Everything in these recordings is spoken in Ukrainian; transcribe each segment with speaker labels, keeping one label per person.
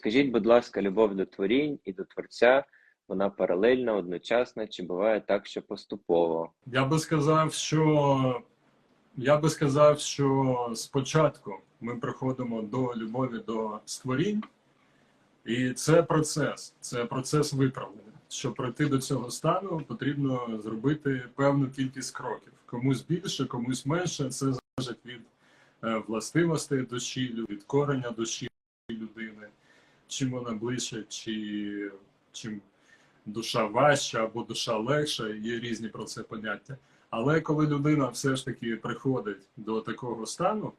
Speaker 1: Скажіть, будь ласка, любов до творінь і до творця, вона паралельна, одночасна, чи буває так, що поступово?
Speaker 2: Я би сказав, що я би сказав, що спочатку ми приходимо до любові до створінь, і це процес, це процес виправлення. Щоб прийти до цього стану, потрібно зробити певну кількість кроків. Комусь більше, комусь менше. Це залежить від е, властивостей душі, від корення душі людини, чим вона ближче, чи чим душа важча або душа легша, є різні про це поняття. Але коли людина все ж таки приходить до такого стану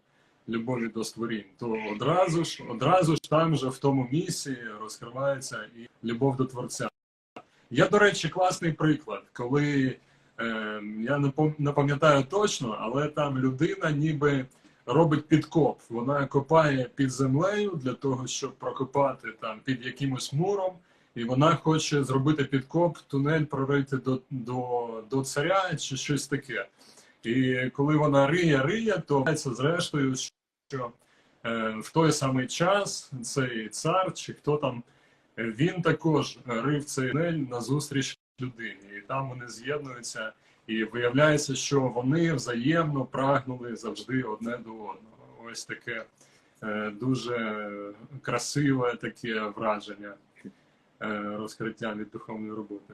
Speaker 2: любові до створінь, то одразу ж одразу ж там же в тому місці розкривається і любов до творця. Є, до речі, класний приклад, коли е, я не пам'ятаю точно, але там людина ніби робить підкоп. Вона копає під землею для того, щоб прокопати там під якимось муром, і вона хоче зробити підкоп, тунель прорити до, до, до царя чи щось таке. І коли вона риє, риє, то зрештою, що е, в той самий час цей цар чи хто там, е, він також рив цей тунель назустріч людині, там вони з'єднуються. І виявляється, що вони взаємно прагнули завжди одне до одного. Ось таке е, дуже красиве таке враження е, розкриття від духовної роботи.